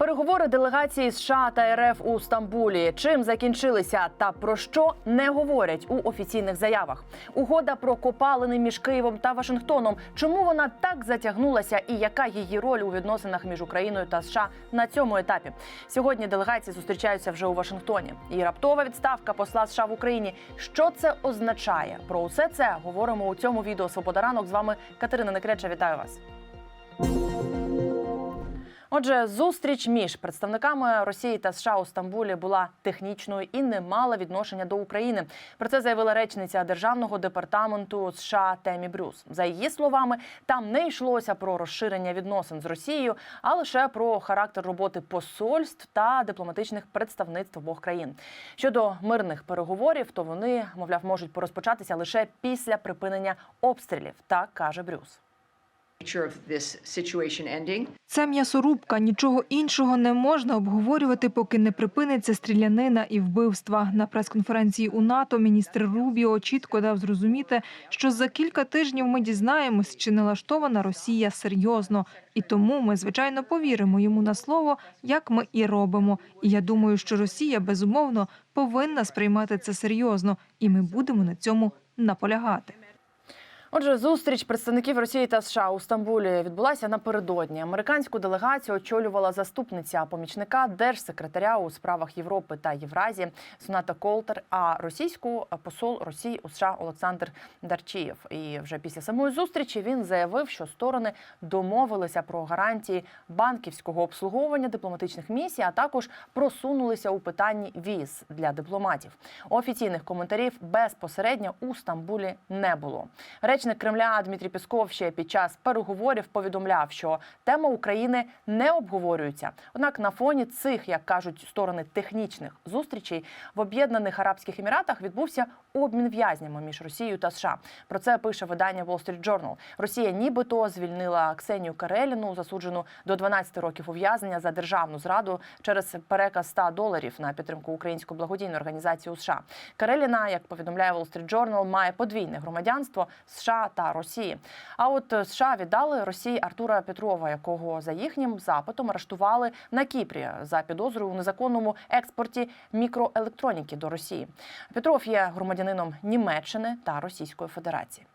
Переговори делегації США та РФ у Стамбулі. Чим закінчилися та про що не говорять у офіційних заявах? Угода про копалини між Києвом та Вашингтоном. Чому вона так затягнулася, і яка її роль у відносинах між Україною та США на цьому етапі? Сьогодні делегації зустрічаються вже у Вашингтоні. І раптова відставка посла США в Україні. Що це означає? Про усе це говоримо у цьому відео Свобода ранок. З вами Катерина Некреча. Вітаю вас. Отже, зустріч між представниками Росії та США у Стамбулі була технічною і не мала відношення до України. Про це заявила речниця державного департаменту США Темі Брюс. За її словами, там не йшлося про розширення відносин з Росією, а лише про характер роботи посольств та дипломатичних представництв обох країн. Щодо мирних переговорів, то вони, мовляв, можуть порозпочатися лише після припинення обстрілів. Так каже Брюс. Це м'ясорубка. Нічого іншого не можна обговорювати, поки не припиниться стрілянина і вбивства. На прес-конференції у НАТО міністр Рубіо чітко дав зрозуміти, що за кілька тижнів ми дізнаємось, чи налаштована Росія серйозно. І тому ми, звичайно, повіримо йому на слово, як ми і робимо. І я думаю, що Росія безумовно повинна сприймати це серйозно, і ми будемо на цьому наполягати. Отже, зустріч представників Росії та США у Стамбулі відбулася напередодні. Американську делегацію очолювала заступниця помічника держсекретаря у справах Європи та Євразії Суната Колтер, а російську посол Росії у США Олександр Дарчієв. І вже після самої зустрічі він заявив, що сторони домовилися про гарантії банківського обслуговування дипломатичних місій, а також просунулися у питанні віз для дипломатів. Офіційних коментарів безпосередньо у Стамбулі не було. Речник Кремля Дмитрій Пісков ще під час переговорів повідомляв, що тема України не обговорюється. Однак на фоні цих, як кажуть сторони технічних зустрічей в Об'єднаних Арабських Еміратах відбувся обмін в'язнями між Росією та США. Про це пише видання Wall Street Journal. Росія нібито звільнила Ксенію Кареліну, засуджену до 12 років ув'язнення за державну зраду через переказ 100 доларів на підтримку української благодійної організації у США. Кареліна, як повідомляє Wall Street Journal, має подвійне громадянство США та Росії. А от США віддали Росії Артура Петрова, якого за їхнім запитом арештували на Кіпрі за підозрою у незаконному експорті мікроелектроніки до Росії. Петров є громадянином Німеччини та Російської Федерації.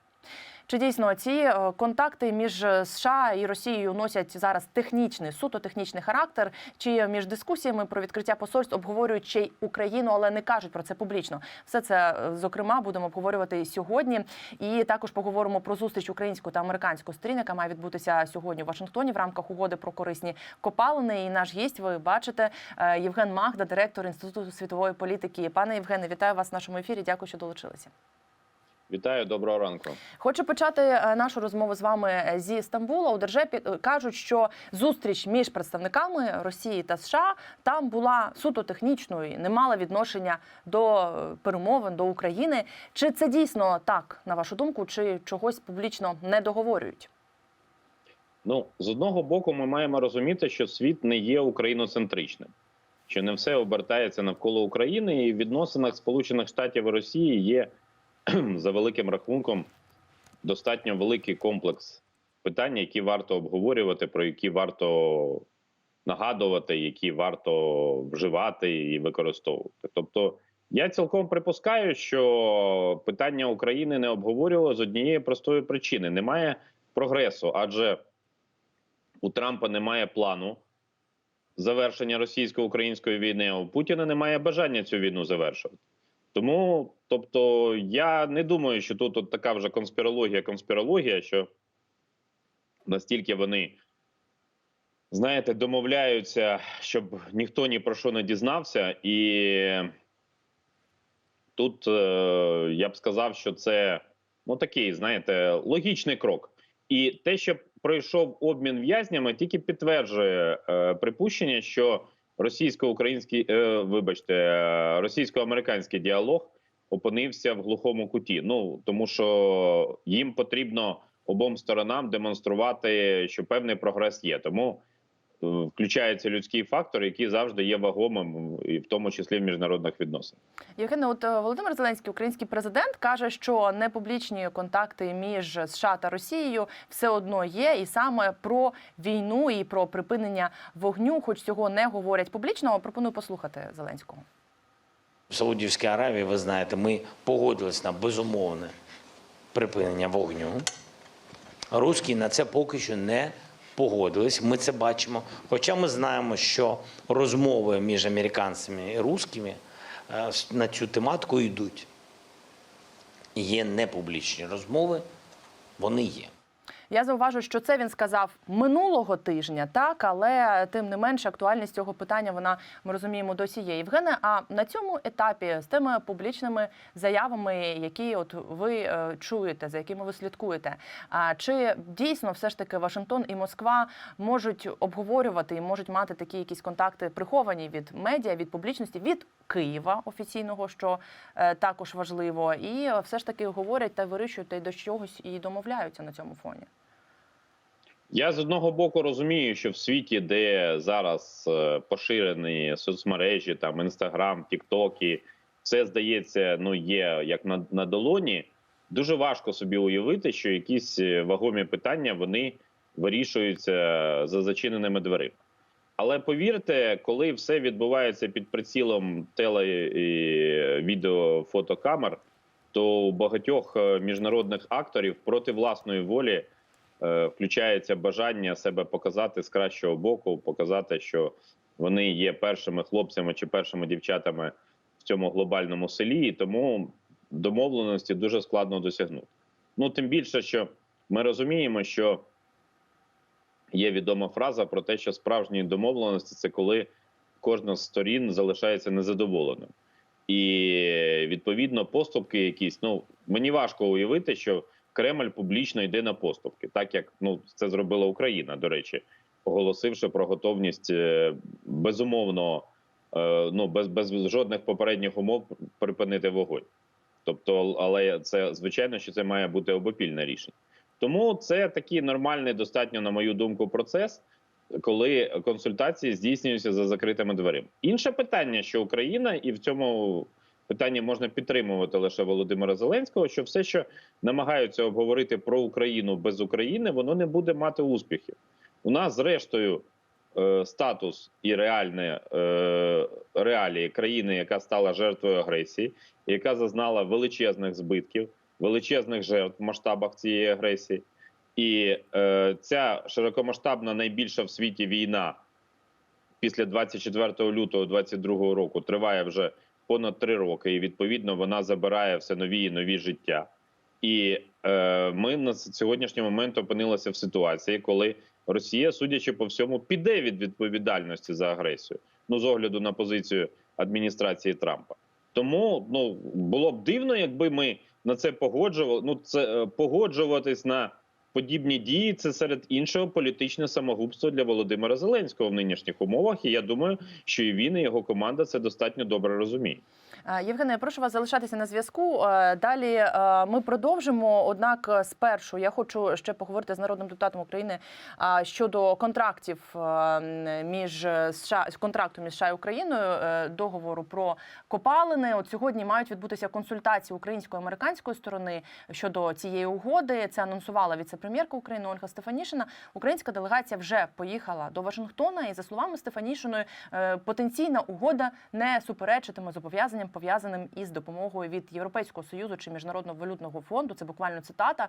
Чи дійсно ці е, контакти між е, США і Росією носять зараз технічний, суто технічний характер? Чи між дискусіями про відкриття посольств обговорюють ще й Україну, але не кажуть про це публічно? Все це е, зокрема будемо обговорювати сьогодні. І також поговоримо про зустріч українського та американського сторін, яка має відбутися сьогодні в Вашингтоні в рамках угоди про корисні копалини. І наш гість, ви бачите, Євген Магда, директор інституту світової політики. Пане Євгене, вітаю вас в нашому ефірі. Дякую, що долучилися. Вітаю, доброго ранку. Хочу почати е, нашу розмову з вами е, зі Стамбула. У держепі кажуть, що зустріч між представниками Росії та США там була суто технічною, і не мала відношення до е, перемовин до України. Чи це дійсно так, на вашу думку, чи чогось публічно не договорюють? Ну, з одного боку, ми маємо розуміти, що світ не є україноцентричним, що не все обертається навколо України, і в відносинах Сполучених Штатів і Росії є за великим рахунком достатньо великий комплекс питань, які варто обговорювати, про які варто нагадувати, які варто вживати і використовувати. Тобто, я цілком припускаю, що питання України не обговорювало з однієї простої причини: немає прогресу, адже у Трампа немає плану завершення російсько-української війни. У Путіна немає бажання цю війну завершувати. Тому, тобто, я не думаю, що тут от така вже конспірологія, конспірологія, що настільки вони, знаєте, домовляються, щоб ніхто ні про що не дізнався, і тут е, я б сказав, що це ну такий, знаєте, логічний крок. І те, що пройшов обмін в'язнями, тільки підтверджує е, припущення, що російсько-український, е, вибачте, е, російсько-американський діалог опинився в глухому куті. Ну тому що їм потрібно обом сторонам демонструвати, що певний прогрес є. Тому включається людський фактор, який завжди є вагомим, і в тому числі в міжнародних відносинах. Євгене, от е, Володимир Зеленський, український президент, каже, що непублічні контакти між США та Росією все одно є, і саме про війну і про припинення вогню, хоч цього не говорять публічно. Пропоную послухати Зеленського. В Саудівській Аравії, ви знаєте, ми погодились на безумовне припинення вогню. Руські на це поки що не погодились. Ми це бачимо. Хоча ми знаємо, що розмови між американцями і русскими е, на цю тематику йдуть. Є непублічні розмови, вони є. Я зауважу, що це він сказав минулого тижня, так але тим не менше актуальність цього питання вона ми розуміємо досі є. Євгене, а на цьому етапі з тими публічними заявами, які от ви е, чуєте, за якими ви слідкуєте, а чи дійсно все ж таки Вашингтон і Москва можуть обговорювати і можуть мати такі якісь контакти приховані від медіа, від публічності, від Києва офіційного, що е, також важливо, і е, все ж таки говорять та вирішують та й до чогось і домовляються на цьому фоні. Я з одного боку розумію, що в світі, де зараз е, поширені соцмережі, там інстаграм, тіктоки, все здається, ну є як на, на долоні. Дуже важко собі уявити, що якісь е, вагомі питання вони вирішуються за зачиненими дверима. Але повірте, коли все відбувається під прицілом теле і відео фотокамер, то у багатьох е, міжнародних акторів проти власної волі е, включається бажання себе показати з кращого боку, показати, що вони є першими хлопцями чи першими дівчатами в цьому глобальному селі, і тому домовленості дуже складно досягнути. Ну тим більше, що ми розуміємо, що є відома фраза про те, що справжні домовленості це коли кожна з сторін залишається незадоволеним. І відповідно поступки якісь. Ну мені важко уявити, що Кремль публічно йде на поступки, так як ну це зробила Україна, до речі, оголосивши про готовність е, безумовно, е, ну без, без жодних попередніх умов припинити вогонь. Тобто, але це звичайно, що це має бути обопільне рішення. Тому це такий нормальний, достатньо, на мою думку, процес, коли консультації здійснюються за закритими дверима. Інше питання, що Україна, і в цьому питанні можна підтримувати лише Володимира Зеленського, що все, що намагаються обговорити про Україну без України, воно не буде мати успіхів. У нас, зрештою, е, статус і реальне е, реалії країни, яка стала жертвою агресії, яка зазнала величезних збитків, величезних жертв в масштабах цієї агресії. І е, ця широкомасштабна найбільша в світі війна після 24 лютого 2022 року триває вже понад три роки, і відповідно вона забирає все нові і нові життя. І е, ми на сьогоднішній момент опинилися в ситуації, коли Росія, судячи по всьому, піде від відповідальності за агресію. Ну з огляду на позицію адміністрації Трампа. Тому ну було б дивно, якби ми на це погоджували. Ну це е, погоджуватись на подібні дії. Це серед іншого політичне самогубство для Володимира Зеленського в нинішніх умовах. І я думаю, що і він і його команда це достатньо добре розуміють. Е, Євгене, я прошу вас залишатися на зв'язку. Е, Далі е, ми продовжимо. Однак, спершу я хочу ще поговорити з народним депутатом України щодо контрактів між США контракту між США і Україною, договору про копалини. От сьогодні мають відбутися консультації української американської сторони щодо цієї угоди. Це анонсувала віце-прем'єрка України Ольга Стефанішина. Українська делегація вже поїхала до Вашингтона, і за словами Стефанішиної, потенційна угода не суперечитиме зобов'язанням пов'язаним із допомогою від Європейського союзу чи міжнародного валютного фонду. Це буквально цитата.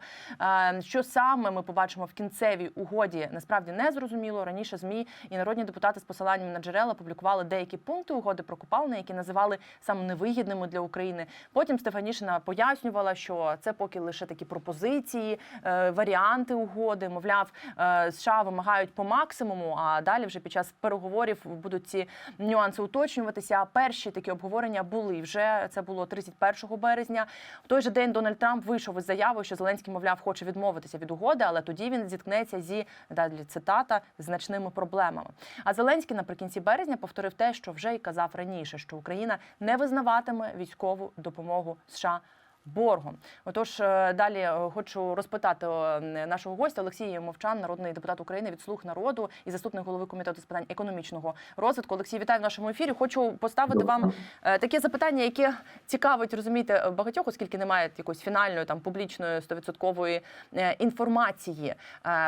Е, Що саме ми побачимо в кінцевій угоді, насправді не зрозуміло. Раніше змі і народні депутати з посиланням на джерела публікували деякі пункти угоди про копалини, які називали саме невигідними для України. Потім Стефанішина пояснювала, що це поки лише такі пропозиції, е, варіанти угоди. Мовляв, е, США вимагають по максимуму, а далі вже під час переговорів будуть ці нюанси уточнюватися. А перші такі обговорення були вже це було 31 березня. В той же день Дональд Трамп вийшов із заявою, що Зеленський, мовляв, хоче відмовитися від угоди, але тоді він зіткнеться зі далі цитата значними проблемами. А Зеленський наприкінці березня повторив те, що вже й казав раніше, що Україна не визнаватиме військову допомогу США боргом. Отож, е, далі е, хочу розпитати е, нашого гостя Олексій Мовчан, народний депутат України від слуг народу і заступник голови комітету з питань економічного розвитку. Олексій, вітаю в нашому ефірі. Хочу поставити вам таке запитання, яке цікавить розумієте багатьох, оскільки немає якоїсь фінальної там публічної стовідсоткової інформації.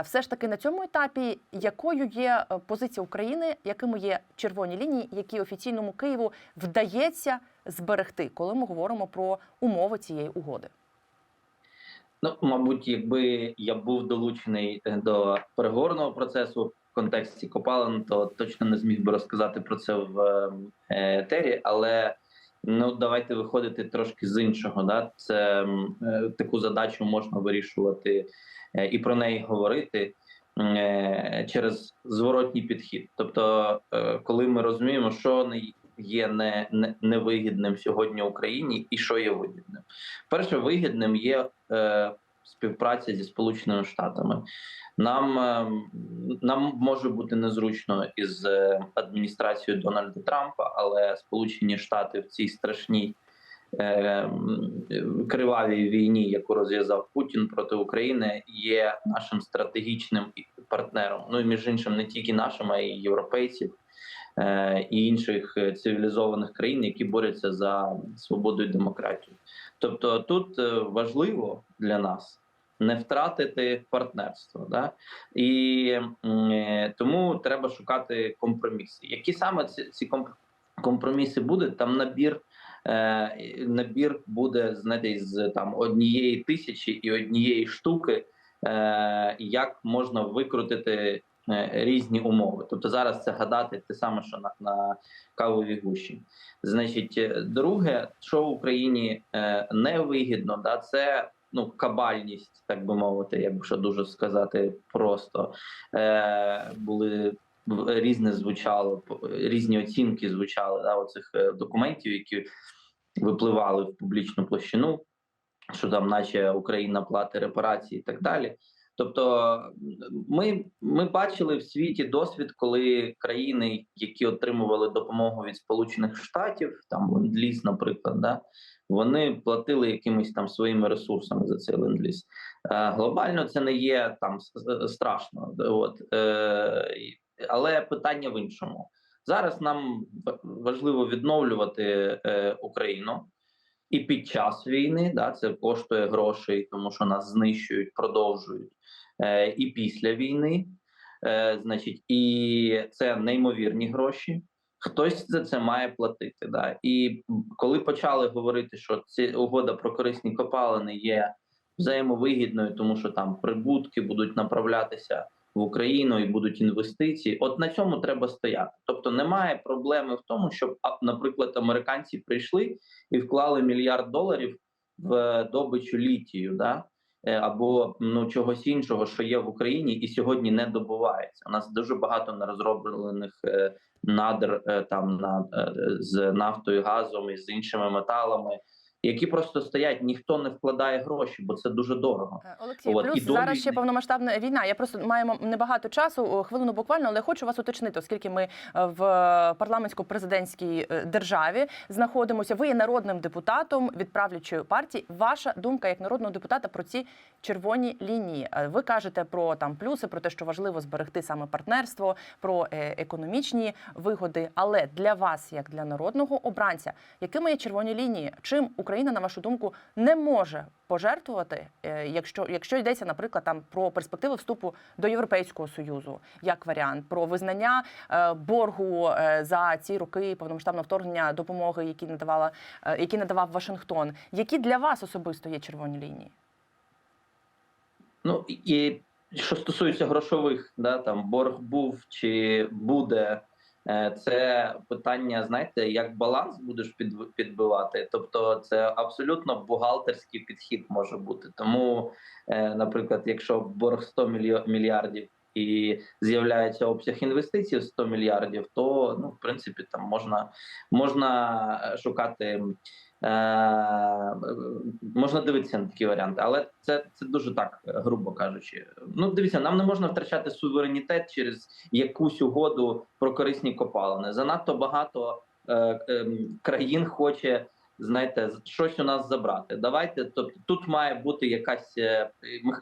Все ж таки на цьому етапі, якою є позиція України, якими є червоні лінії, які офіційному Києву вдається зберегти, коли ми говоримо про умови цієї угоди? Ну, мабуть, якби я був долучений до переговорного процесу в контексті копалин, то точно не зміг би розказати про це в е, етері. Але ну давайте виходити трошки з іншого. Да? Це е, таку задачу можна вирішувати е, і про неї говорити через зворотній підхід. Тобто, коли ми розуміємо, що є не, не, невигідним сьогодні Україні, і що є вигідним. Перше, вигідним є е, співпраця зі Сполученими Штатами. Нам, е, нам може бути незручно із е, адміністрацією Дональда Трампа, але Сполучені Штати в цій страшній е, кривавій війні, яку розв'язав Путін проти України, є нашим стратегічним партнером. Ну і між іншим, не тільки нашим, а й європейців. Е, І інших е, цивілізованих країн, які борються за свободу і демократію. Тобто тут е, важливо для нас не втратити партнерство, да? і тому треба шукати компроміси. Які саме ці, ці компроміси будуть? Там набір. Набір буде знаєте, з там однієї тисячі і однієї штуки, як можна викрутити різні умови. Тобто зараз це гадати те саме, що на, на кавовій гущі. Значить, е, друге, що в Україні е, невигідно, да, це ну кабальність, так би мовити, якщо дуже сказати просто. Е, були різне звучало, різні оцінки звучали да, оцих е, документів, які випливали в публічну площину, що там, наче Україна платить репарації і так далі. Тобто, ми, ми бачили в світі досвід, коли країни, які отримували допомогу від Сполучених Штатів, там ленд-ліз, наприклад, да, вони платили якимись там своїми ресурсами за цей ленд-ліз. Е, глобально це не є там страшно. От, е, але питання в іншому. Зараз нам важливо відновлювати е, Україну. І під час війни да, це коштує грошей, тому що нас знищують, продовжують. Е, і після війни, е, значить, і це неймовірні гроші. Хтось за це має платити. Да. І коли почали говорити, що ці угода про корисні копалини є взаємовигідною, тому що там прибутки будуть направлятися в Україну і будуть інвестиції. От на цьому треба стояти. Тобто немає проблеми в тому, щоб, наприклад, американці прийшли і вклали мільярд доларів в добичу літію, да? е, або ну чогось іншого, що є в Україні, і сьогодні не добувається. У нас дуже багато нерозроблених е, надр е, там на е, з нафтою, газом і з іншими металами, які просто стоять. Ніхто не вкладає гроші, бо це дуже дорого. Е, Олексій, От, плюс зараз ще повномасштабна війна. Я просто маємо небагато часу, хвилину буквально, але хочу вас уточнити, оскільки ми е, в парламентсько-президентській е, державі знаходимося. Ви є народним депутатом від правлячої партії. Ваша думка як народного депутата про ці червоні лінії. Ви кажете про там плюси, про те, що важливо зберегти саме партнерство, про економічні вигоди. Але для вас, як для народного обранця, якими є червоні лінії? Чим Україна, на вашу думку, не може пожертвувати, е, якщо, якщо йдеться, наприклад, там про перспективи вступу до Європейського союзу, як варіант, про визнання е, боргу е, за ці роки повномасштабного вторгнення допомоги, які надавала, які надавав Вашингтон. Які для вас особисто є червоні лінії? Ну і що стосується грошових, да там борг був чи буде, це питання, знаєте, як баланс будеш підбивати. Тобто, це абсолютно бухгалтерський підхід може бути. Тому, е, наприклад, якщо борг 100 мільярдів і з'являється обсяг інвестицій 100 мільярдів, то ну, в принципі, там можна, можна шукати. Е, можна дивитися на такі варіанти, але це, це дуже так, е, грубо кажучи. Ну, дивіться, нам не можна втрачати суверенітет через якусь угоду про корисні копалини. Занадто багато е, ем, країн хоче знаєте, щось у нас забрати. Давайте, тобто тут має бути якась е,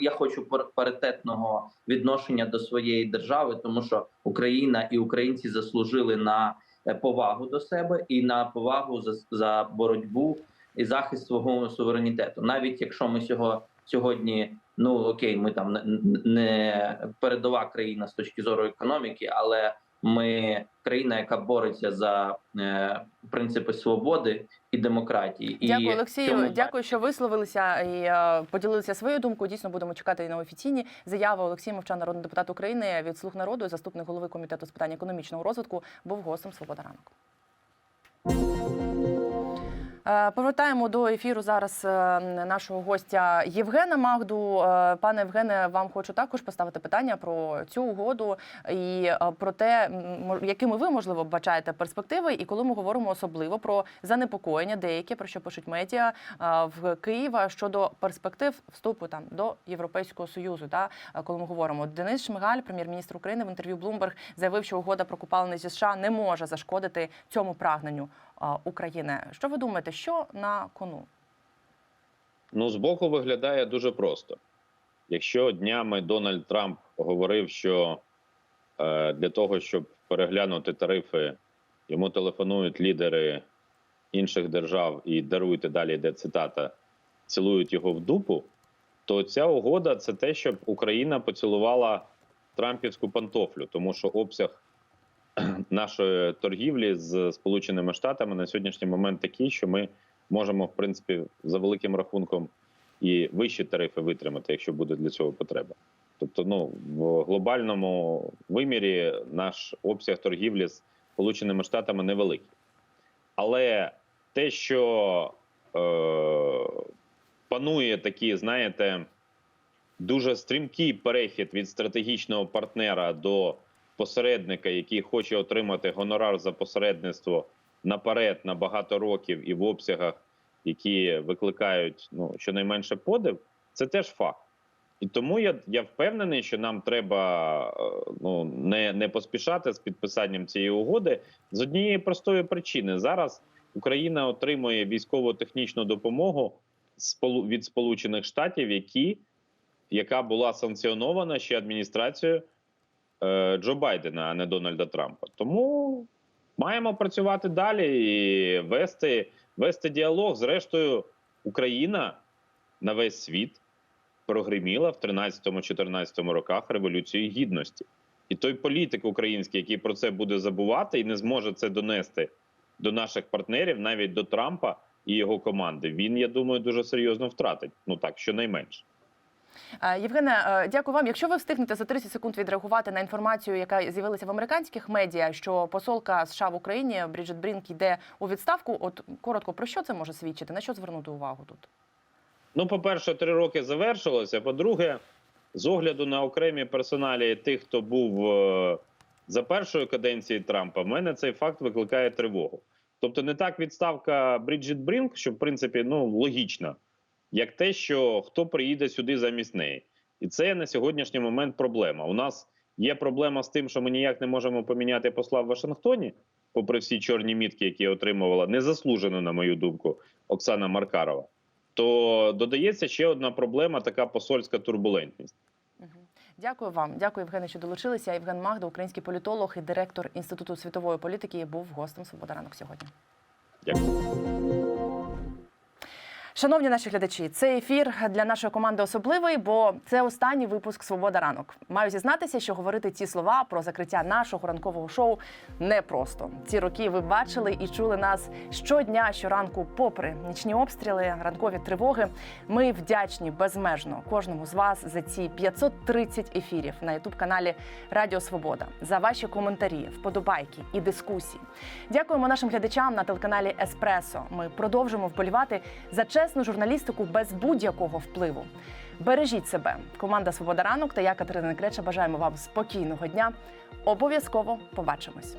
я хочу пар- паритетного відношення до своєї держави, тому що Україна і українці заслужили на е, повагу до себе і на повагу за, за боротьбу і захист свого суверенітету. Навіть якщо ми сього сьогодні, ну окей, ми там не передова країна з точки зору економіки, але ми країна, яка бореться за е, принципи свободи і демократії. Дякую, і Олексію. цьому Дякую, що висловилися і е, поділилися своєю думкою. Дійсно, будемо чекати і на офіційні заяви. Олексій Мовчан, народний депутат України від Слуг народу, заступник голови комітету з питань економічного розвитку, був гостем Свобода ранок. Е, Повертаємо до ефіру зараз е, нашого гостя Євгена Магду. Е, Пане Євгене, вам хочу також поставити питання про цю угоду і про те, якими ви можливо бачаєте перспективи, і коли ми говоримо особливо про занепокоєння, деякі про що пишуть медіа в Києва щодо перспектив вступу там до Європейського союзу. Та коли ми говоримо, Денис Шмигаль, прем'єр-міністр України, в інтерв'ю Bloomberg заявив, що угода про купалини зі США не може зашкодити цьому прагненню України. Що ви думаєте, що на кону? Ну, збоку виглядає дуже просто. Якщо днями Дональд Трамп говорив, що е, для того, щоб переглянути тарифи, йому телефонують лідери інших держав і даруйте далі, йде цитата, цілують його в дупу, то ця угода це те, щоб Україна поцілувала Трампівську пантофлю, тому що обсяг нашої торгівлі з Сполученими Штатами на сьогоднішній момент такий, що ми можемо, в принципі, за великим рахунком і вищі тарифи витримати, якщо буде для цього потреба. Тобто, ну в глобальному вимірі наш обсяг торгівлі з Сполученими Штатами невеликий. Але те, що е, панує такий, знаєте, дуже стрімкий перехід від стратегічного партнера до посередника, який хоче отримати гонорар за посередництво наперед на багато років і в обсягах, які викликають ну щонайменше подив, це теж факт. І тому я, я впевнений, що нам треба е, ну не, не поспішати з підписанням цієї угоди з однієї простої причини. Зараз Україна отримує військово-технічну допомогу від Сполучених Штатів, які, яка була санкціонована ще адміністрацією Джо Байдена, а не Дональда Трампа. Тому маємо працювати далі і вести, вести діалог. Зрештою, Україна на весь світ прогриміла в 13-14 роках Революції Гідності. І той політик український, який про це буде забувати і не зможе це донести до наших партнерів, навіть до Трампа і його команди, він, я думаю, дуже серйозно втратить. Ну так, щонайменше. Е, Євгене, е, дякую вам. Якщо ви встигнете за 30 секунд відреагувати на інформацію, яка з'явилася в американських медіа, що посолка США в Україні Бріджит Брінк йде у відставку. От коротко про що це може свідчити? На що звернути увагу тут? Ну, по-перше, три роки завершилося. По-друге, з огляду на окремі персоналі тих, хто був е, за першої каденції Трампа, в мене цей факт викликає тривогу. Тобто, не так відставка Бріджит Брінк, що в принципі ну логічно, як те, що хто приїде сюди замість неї, і це на сьогоднішній момент проблема. У нас є проблема з тим, що ми ніяк не можемо поміняти посла в Вашингтоні, попри всі чорні мітки, які отримувала незаслужено, на мою думку, Оксана Маркарова то додається ще одна проблема така посольська турбулентність. Дякую вам. Дякую, Євгене, що долучилися. Євген Магда, український політолог і директор Інституту світової політики, був гостем Свобода ранок сьогодні. Дякую. Шановні наші глядачі, цей ефір для нашої команди особливий, бо це останній випуск Свобода ранок. Маю зізнатися, що говорити ці слова про закриття нашого ранкового шоу непросто. Ці роки ви бачили і чули нас щодня, щоранку, попри нічні обстріли, ранкові тривоги. Ми вдячні безмежно кожному з вас за ці 530 ефірів на ютуб каналі Радіо Свобода, за ваші коментарі, вподобайки і дискусії. Дякуємо нашим глядачам на телеканалі Еспресо. Ми продовжимо вболівати за чесну журналістику без будь-якого впливу. Бережіть себе. Команда Свобода ранок та я Катерина Креча бажаємо вам спокійного дня. Обов'язково побачимось.